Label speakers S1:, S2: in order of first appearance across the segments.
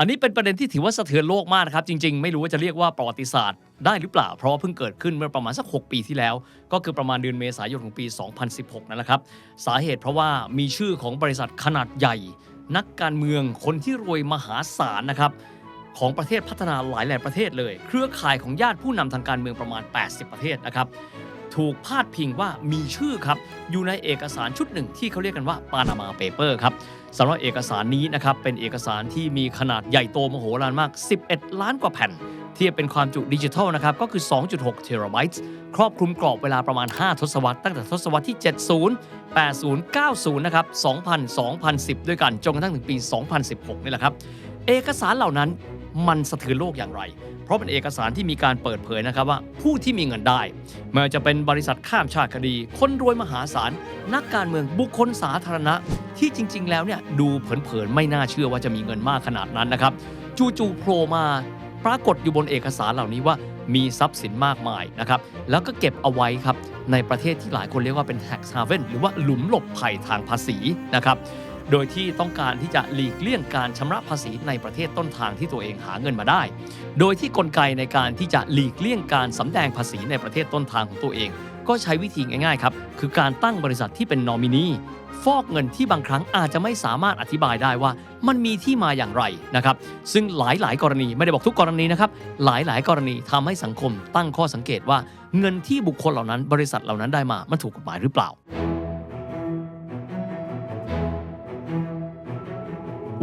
S1: อันนี้เป็นประเด็นที่ถือว่าสะเทือนโลกมากนะครับ จริง ๆ ไม่รู้ว่าจะเรียกว่าประวัติศาสตร์ได้หรือเปล่า เพราะาเพิ่งเกิดขึ้นเมื่อประมาณสัก 6 ปีที่แล้ว ก็คือประมาณเดือนเมษายนของปี 2016 นั่นแหละครับ สาเหตุเพราะว่ามีชื่อของบริษัทขนาดใหญ่ นักการเมืองคนที่รวยมหาศาลนะครับของประเทศพัฒนาหลายแหล่ประเทศเลย เครือข่ายของญาติผู้นำทางการเมืองประมาณ 80 ประเทศนะครับ ถูกพาดพิงว่ามีชื่อครับ อยู่ในเอกสารชุดหนึ่งที่เขาเรียกกันว่าปานามาเปเปอร์ครับสำหรับเอกสารนี้นะครับเป็นเอกสารที่มีขนาดใหญ่โตมโหฬารมาก 11 ล้านกว่าแผ่นเทียบเป็นความจุดิจิทัลนะครับก็คือ 2.6 เทราไบต์ครอบคลุมกรอบเวลาประมาณ 5 ทศวรรษตั้งแต่ทศวรรษที่ 70 80 90 นะครับ 2000 2010 ด้วยกันจนกระทั่งถึงปี 2016 นี่แหละครับ เอกสารเหล่านั้น มันสะเทือนโลกอย่างไร เพราะเป็นเอกสารที่มีการเปิดเผยนะครับว่าผู้ที่มีเงินได้ไม่ว่าจะเป็นบริษัทข้ามชาติคดี คนรวยมหาศาล นักการเมืองบุคคลสาธารณะ ที่จริง ๆ แล้วเนี่ยดูเผินๆไม่น่าเชื่อว่าจะมีเงินมากขนาดนั้นนะครับจู่ๆโผล่มาปรากฏอยู่บนเอกสารเหล่านี้ว่ามีทรัพย์สินมากมายนะครับ แล้วก็เก็บเอาไว้ครับ ในประเทศที่หลายคนเรียกว่าเป็น tax haven หรือว่าหลุมหลบภัยทางภาษีนะครับ โดยที่ต้องการที่จะหลีกเลี่ยงการชำระภาษีในประเทศต้นทางที่ตัวเองหาเงินมาได้ โดยที่กลไกในการที่จะหลีกเลี่ยงการสำแดงภาษีในประเทศต้นทางของตัวเอง ก็ใช้วิธีง่ายๆครับคือการตั้งบริษัทที่เป็นนอมินีฟอกเงินที่บางครั้งอาจจะไม่สามารถอธิบายได้ว่ามันมีที่มาอย่างไรนะครับ ซึ่งหลายๆ กรณีไม่ได้บอกทุกกรณีนะครับ หลายๆ กรณีทำให้สังคมตั้งข้อสังเกตว่า เงินที่บุคคลเหล่านั้น บริษัทเหล่านั้นได้มามันถูกกฎหมายหรือเปล่า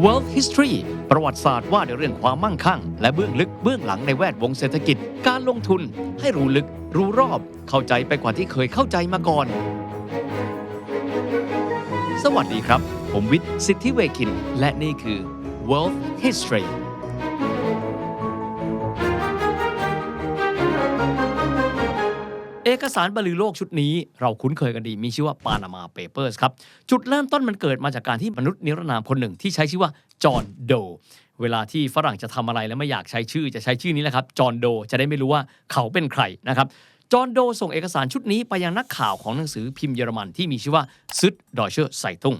S1: World History ประวัติศาสตร์ว่าในเรื่องความมั่งคั่ง และเบื้องลึกเบื้องหลังในแวดวงเศรษฐกิจ การลงทุน ให้รู้ลึก รู้รอบ เข้าใจไปกว่าที่เคยเข้าใจมาก่อน สวัสดีครับ ผมวิทย์ สิทธิเวคิน และนี่คือ World History เอกสารบรรลือโลกชุดนี้เราคุ้นเคยกันดีมีชื่อว่า Panama Papers ครับ จุดเริ่มต้นมันเกิดมาจากการที่มนุษย์นิรนามคนหนึ่งที่ใช้ชื่อว่าจอห์นโด เวลาที่ฝรั่งจะทำอะไรแล้วไม่อยากใช้ชื่อจะใช้ชื่อนี้แหละครับจอห์นโดจะได้ไม่รู้ว่าเขาเป็นใครนะครับจอห์นโดส่งเอกสารชุดนี้ไปยังนักข่าวของหนังสือพิมพ์เยอรมันที่มีชื่อว่าซึดดอยเชอร์ไซตุง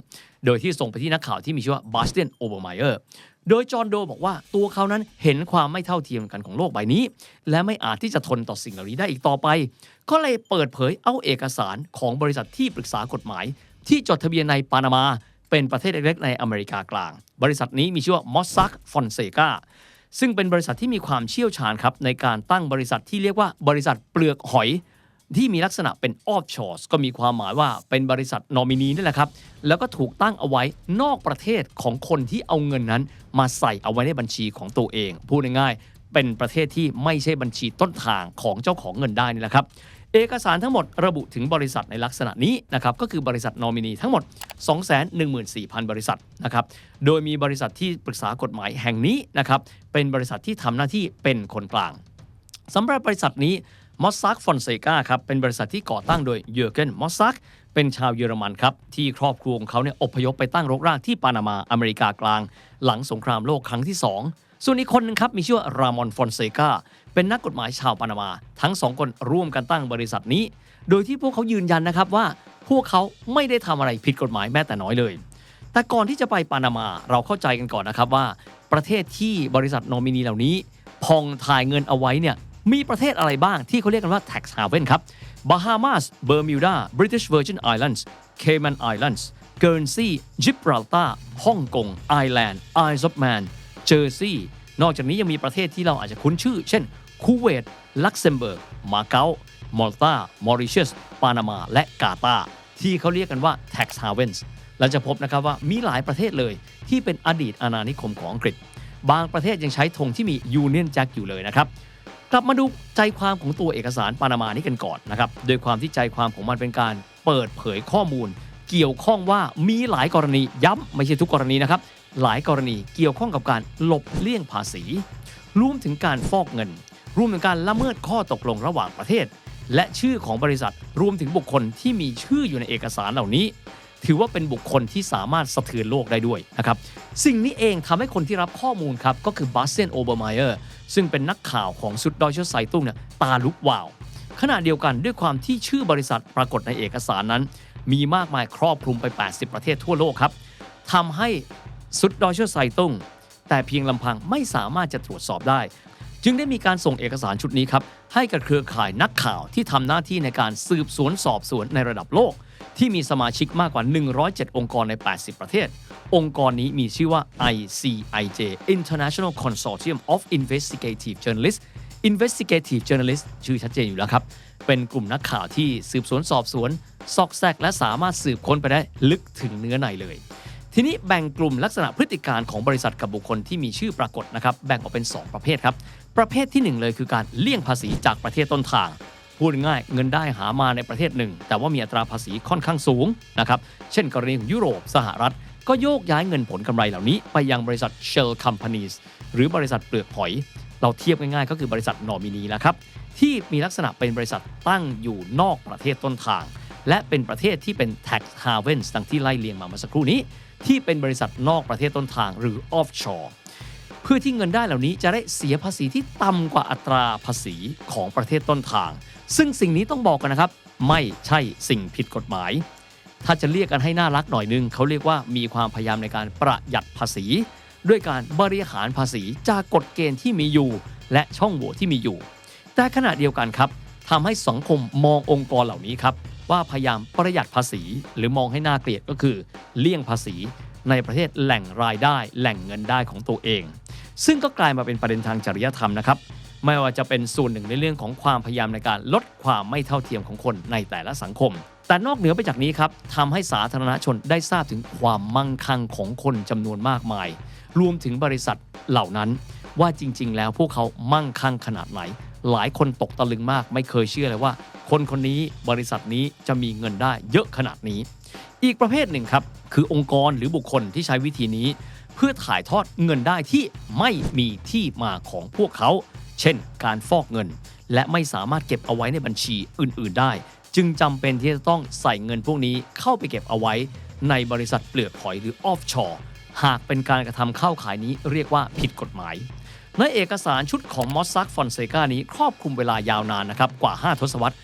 S1: โดยที่ส่งไปที่นักข่าวที่มีชื่อว่าบาสเตียนโอเบอร์ไมเออร์ โดยจอห์นโดบอกว่าตัวเขานั้นเห็นความไม่เท่าเทียมกันของโลกใบนี้ และไม่อาจที่จะทนต่อสิ่งเหล่านี้ได้อีกต่อไป ก็เลยเปิดเผยเอาเอกสารของบริษัทที่ปรึกษากฎหมาย ที่จดทะเบียนในปานามา เป็นประเทศเล็กๆในอเมริกากลาง บริษัทนี้มีชื่อว่ามอสซักฟอนเซกาซึ่งเป็นบริษัทที่มีความเชี่ยวชาญครับในการตั้งบริษัทที่เรียกว่าบริษัทเปลือกหอย ที่มีลักษณะเป็นออฟชอร์สก็มีความหมายว่าเป็นบริษัทนอมินีนี่แหละครับ แล้วก็ถูกตั้งเอาไว้นอกประเทศของคนที่เอาเงินนั้น มาใส่เอาไว้ในบัญชีของตัวเอง พูดง่ายๆเป็นประเทศที่ไม่ใช่บัญชีต้นทางของเจ้าของเงินได้นี่แหละครับเอกสารทั้งหมดระบุถึงบริษัทในลักษณะนี้นะครับก็คือบริษัทนอมินีทั้งหมด 214,000 บริษัทนะครับโดยมีบริษัทที่ปรึกษากฎหมายแห่งนี้นะครับเป็นบริษัทที่ทำหน้าที่เป็นคนกลางสำหรับบริษัทนี้ มอสซักฟอนเซกาครับเป็นบริษัทที่ก่อตั้งโดยเยอร์เกนมอสซักเป็นชาวเยอรมันครับ ที่ครอบครัวของเขาเนี่ยอพยพไปตั้งรกรากที่ปานามาอเมริกากลาง หลังสงครามโลกครั้งที่ 2 ส่วนอีกคนหนึงครับ มีชื่อว่ารามอนฟอนเซกาเป็นนักกฎหมายชาวปานามา ทั้งสองคนร่วมกันตั้งบริษัทนี้ โดยที่พวกเขายืนยันนะครับว่า พวกเขาไม่ได้ทำอะไรผิดกฎหมายแม้แต่น้อยเลย แต่ก่อนที่จะไปปานามาเราเข้าใจกันก่อนนะครับว่า ประเทศที่บริษัทโนมินีเหล่านี้พองถ่ายเงินเอาไว้เนี่ย มีประเทศอะไรบ้างที่เขาเรียกกันว่า tax haven ครับ Bahamas Bermuda British Virgin Islands Cayman Islands Guernsey Gibraltar ฮ่องกงไอร์แลนด์ Isle of Man เจอร์ซีนอกจากนี้ยังมีประเทศที่เราอาจจะคุ้นชื่อ เช่น คูเวต ลักเซมเบิร์ก มาเก๊ามอลตามอริเชสปานามา และกาตา ที่เขาเรียกกันว่า tax havens เราจะพบนะครับว่ามีหลายประเทศเลยที่เป็นอดีตอาณานิคมของอังกฤษ บางประเทศยังใช้ธงที่มี Union Jack อยู่เลยนะครับ กลับมาดูใจความของตัวเอกสารปานามานี้กันก่อนนะครับโดยความที่ใจความของมันเป็นการเปิดเผยข้อมูล เกี่ยวข้องว่ามีหลายกรณีย้ำไม่ใช่ทุกกรณีนะครับหลายกรณีเกี่ยวข้องกับการหลบเลี่ยงภาษีรวมถึงการฟอกเงิน รวมถึงการละเมิดข้อตกลงระหว่างประเทศ และชื่อของบริษัทรวมถึงบุคคลที่มีชื่ออยู่ในเอกสารเหล่านี้ ถือว่าเป็นบุคคลที่สามารถสะเทือนโลกได้ด้วยนะครับสิ่งนี้เองทำให้คนที่รับข้อมูลครับก็คือบาสเซนโอเบอร์ไมเออร์ซึ่งเป็นนักข่าวของสุดดอยเชอร์ไซตุ้งเนี่ยตาลุกวาว ขณะเดียวกันด้วยความที่ชื่อบริษัทปรากฏในเอกสารนั้น มีมากมายครอบคลุมไป 80 ประเทศทั่วโลกครับทำให้สุดดอยเชอร์ไซตุ้งแต่เพียงลำพังไม่สามารถจะตรวจสอบได้ จึงได้มีการส่งเอกสารชุดนี้ครับให้กับเครือข่ายนักข่าวที่ทำหน้าที่ในการสืบสวนสอบสวนในระดับโลก ที่มีสมาชิกมากกว่า 107 องค์กรใน 80 ประเทศ องค์กรนี้มีชื่อว่า ICIJ International Consortium of Investigative Journalists Investigative Journalists ชื่อชัดเจนอยู่แล้วครับ เป็นกลุ่มนักข่าวที่สืบสวนสอบสวน ซอกแซกและสามารถสืบค้นไปได้ลึกถึงเนื้อในเลย ทีนี้แบ่งกลุ่มลักษณะพฤติการของบริษัทกับบุคคลที่มีชื่อปรากฏนะครับ แบ่งออกเป็น 2 ประเภทครับ ประเภทที่ 1 เลยคือการเลี่ยงภาษีจากประเทศต้นทาง พูดง่ายเงินได้หามาในประเทศหนึ่ง แต่ว่ามีอัตราภาษีค่อนข้างสูงนะครับเช่นกรณีของยุโรปสหรัฐ ก็โยกย้ายเงินผลกำไรเหล่านี้ไปยังบริษัท Shell Companies หรือบริษัทเปลือกหอย เราเทียบง่ายๆ ก็คือบริษัทนอมินีแล้วครับที่มีลักษณะเป็นบริษัทตั้งอยู่นอกประเทศต้นทาง และเป็นประเทศที่เป็น tax havens ดังที่ไล่เลียงมาเมื่อสักครู่นี้ ที่เป็นบริษัทนอกประเทศต้นทางหรือ offshore เพื่อที่เงินได้เหล่านี้จะได้เสียภาษีที่ต่ำกว่าอัตราภาษีของประเทศต้นทาง ซึ่งสิ่งนี้ต้องบอกกันนะครับ ไม่ใช่สิ่งผิดกฎหมาย ถ้าจะเรียกกันให้น่ารักหน่อยนึงเขาเรียกว่ามีความพยายามในการประหยัดภาษี ด้วยการบริหารภาษีจากกฎเกณฑ์ที่มีอยู่ และช่องโหว่ที่มีอยู่ แต่ขณะเดียวกันครับทำให้สังคมมององค์กรเหล่านี้ครับว่าพยายามประหยัดภาษี หรือมองให้น่าเกลียดก็คือ เลี่ยงภาษีในประเทศแหล่งรายได้ แหล่งเงินได้ของตัวเอง ซึ่งก็กลายมาเป็นประเด็นทางจริยธรรมนะครับไม่ว่าจะเป็นส่วนหนึ่งในเรื่องของความพยายามในการลดความไม่เท่าเทียมของคนในแต่ละสังคม แต่นอกเหนือไปจากนี้ครับทำให้สาธารณชนได้ทราบถึงความมั่งคั่งของคนจำนวนมากมาย รวมถึงบริษัทเหล่านั้น ว่าจริง ๆ แล้วพวกเขามั่งคั่งขนาดไหน หลายคนตกตะลึงมาก ไม่เคยเชื่อเลยว่า คนคนนี้บริษัทนี้จะมีเงินได้เยอะขนาดนี้ อีกประเภทหนึ่งครับคือองค์กรหรือบุคคลที่ใช้วิธีนี้ เพื่อถ่ายทอดเงินได้ที่ไม่มีที่มาของพวกเขา เช่น การฟอกเงิน และไม่สามารถเก็บเอาไว้ในบัญชีอื่น ๆ ได้ จึงจำเป็นที่จะต้องใส่เงินพวกนี้เข้าไปเก็บเอาไว้ ในบริษัทเปลือกหอยหรือออฟชอร์หากเป็นการกระทำเข้าขายนี้เรียกว่าผิดกฎหมายในเอกสารชุดของมอสซักฟอนเซกานี้ครอบคลุมเวลายาวนานนะครับกว่า 5 ทศวรรษ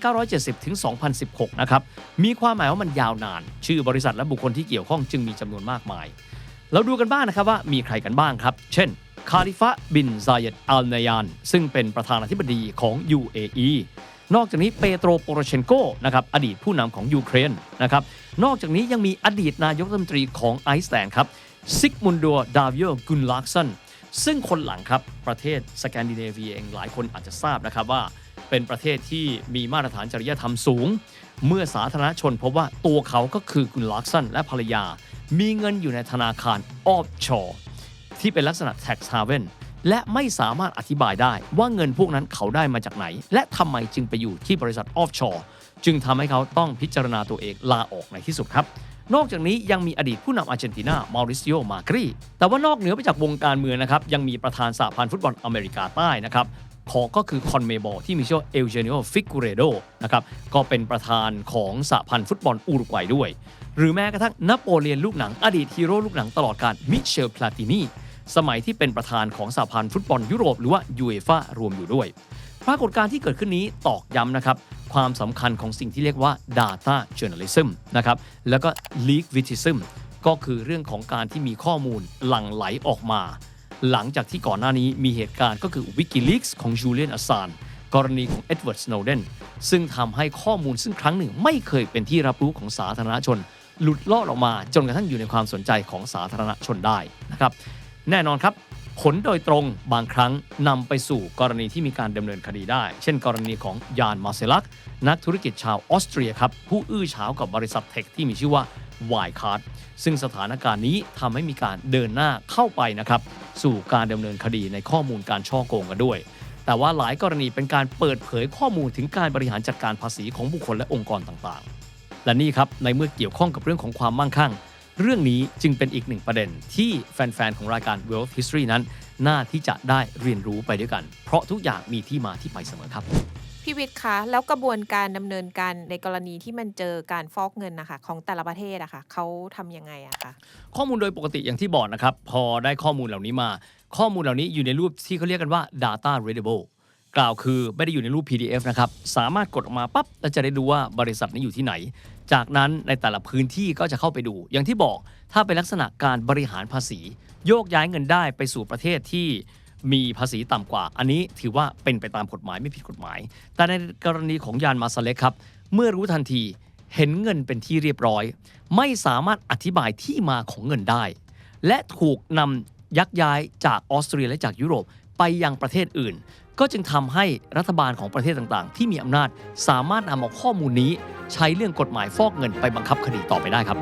S1: 1970 ถึง 2016 นะครับ มีความหมายว่ามันยาวนาน ชื่อบริษัทและบุคคลที่เกี่ยวข้องจึงมีจำนวนมากมาย เราดูกันบ้างนะครับว่ามีใครกันบ้างครับ เช่น คาลิฟะบินซายิดอัลนายาน ซึ่งเป็นประธานาธิบดีของ UAE นอกจากนี้เปโตรโปโรเชนโกนะครับอดีตผู้นำของยูเครนนะครับนอกจากนี้ยังมีอดีตนายกรัฐมนตรีของไอซ์แลนด์ครับซิกมุนดัวดาวิโอกุนลักซันซึ่งคนหลังครับประเทศสแกนดิเนเวียเองหลายคนอาจจะทราบนะครับว่า เป็นประเทศที่มีมาตรฐานจริยธรรมสูง เมื่อสาธารณชนพบว่าตัวเขาก็คือกุนลักซันและภรรยา มีเงินอยู่ในธนาคารออฟชอร์ที่เป็นลักษณะ tax haven และไม่สามารถอธิบายได้ว่าเงินพวกนั้นเขาได้มาจากไหน และทำไมจึงไปอยู่ที่บริษัทออฟชอร์จึงทำให้เขาต้องพิจารณาตัวเองลาออกในที่สุดครับ นอกจากนี้ยังมีอดีตผู้นำอาร์เจนตินามาริซิโอ มากรีแต่ว่านอกเหนือไปจากวงการเมืองนะครับ ยังมีประธานสหพันธ์ฟุตบอลอเมริกาใต้นะครับ ขอก็คือคอนเมบอลที่มีชื่อเอลเจเนโอฟิกูเรโดนะครับก็เป็นประธานของสหพันธ์ฟุตบอลอุรุกวัยด้วย หรือแม้กระทั่งนโปเลียนลูกหนังอดีตฮีโร่ลูกหนังตลอดการมิเชลพลาตินีสมัยที่เป็นประธานของสหพันธ์ฟุตบอลยุโรปหรือว่ายูเอฟ่ารวมอยู่ด้วย ปรากฏการณ์ที่เกิดขึ้นนี้ตอกย้ำนะครับ ความสำคัญของสิ่งที่เรียกว่า Data Journalism นะครับแล้วก็ Leagueitism ก็คือเรื่องของการที่มีข้อมูลหลั่งไหลออกมา หลังจากที่ก่อนหน้านี้มีเหตุการณ์ก็คือ Wikileaks ของ Julian Assange กรณีของ Edward Snowden ซึ่งทำให้ข้อมูลซึ่งครั้งหนึ่งไม่เคยเป็นที่รับรู้ของสาธารณชน หลุดลอดออกมาจนกระทั่งอยู่ในความสนใจของสาธารณชนได้นะครับแน่นอนครับ ผลโดยตรงบางครั้งนำไปสู่กรณีที่มีการดำเนินคดีได้ เช่น กรณีของยานมาเซลัก นักธุรกิจชาวออสเตรียครับผู้อื้อฉาวกับบริษัทเทคที่มีชื่อว่า y c a r d ซึ่งสถานการณ์นี้ทำให้มีการเดินหน้าเข้าไปนะครับ สู่การดำเนินคดีในข้อมูลการช่อโกงกันด้วย แต่ว่าหลายกรณีเป็นการเปิดเผยข้อมูลถึงการบริหารจัดการภาษีของบุคคลและองค์กรต่างๆ และนี่ครับในเมื่อเกี่ยวข้องกับเรื่องของความมั่งคั่ง เรื่องนี้จึงเป็นอีกหนึ่งประเด็นที่แฟนๆของรายการ Wealth History นั้น น่าที่จะได้เรียนรู้ไปด้วยกัน เพราะทุกอย่างมีที่มาที่ไปเสมอครับ
S2: พี่วิทย์คะ แล้วกระบวนการดำเนินการในกรณีที่มันเจอการฟอกเงินนะคะของแต่ละประเทศอะคะ่ะเขาทำยังไงอะคะ
S1: ข้อมูลโดยปกติอย่างที่บอกนะครับ พอได้ข้อมูลเหล่านี้มา ข้อมูลเหล่านี้อยู่ในรูปที่เขาเรียกกันว่า data readable กล่าวคือไม่ได้อยู่ในรูป PDF นะครับ สามารถกดออกมาปั๊บแล้วจะได้ดูว่าบริษัทนี้อยู่ที่ไหน จากนั้นในแต่ละพื้นที่ก็จะเข้าไปดู อย่างที่บอกถ้าเป็นลักษณะการบริหารภาษี โยกย้ายเงินได้ไปสู่ประเทศที่ มีภาษีต่ำกว่า อันนี้ถือว่าเป็นไปตามกฎหมายไม่ผิดกฎหมาย แต่ในกรณีของยานมาซาเล็กครับ เมื่อรู้ทันทีเห็นเงินเป็นที่เรียบร้อย ไม่สามารถอธิบายที่มาของเงินได้ และถูกนำยักย้ายจากออสเตรียและจากยุโรปไปยังประเทศอื่น ก็จึงทำให้รัฐบาลของประเทศต่างๆ ที่มีอำนาจสามารถนำเอาข้อมูลนี้ ใช้เรื่องกฎหมายฟอกเงินไปบังคับคดีต่อไปได้ครับ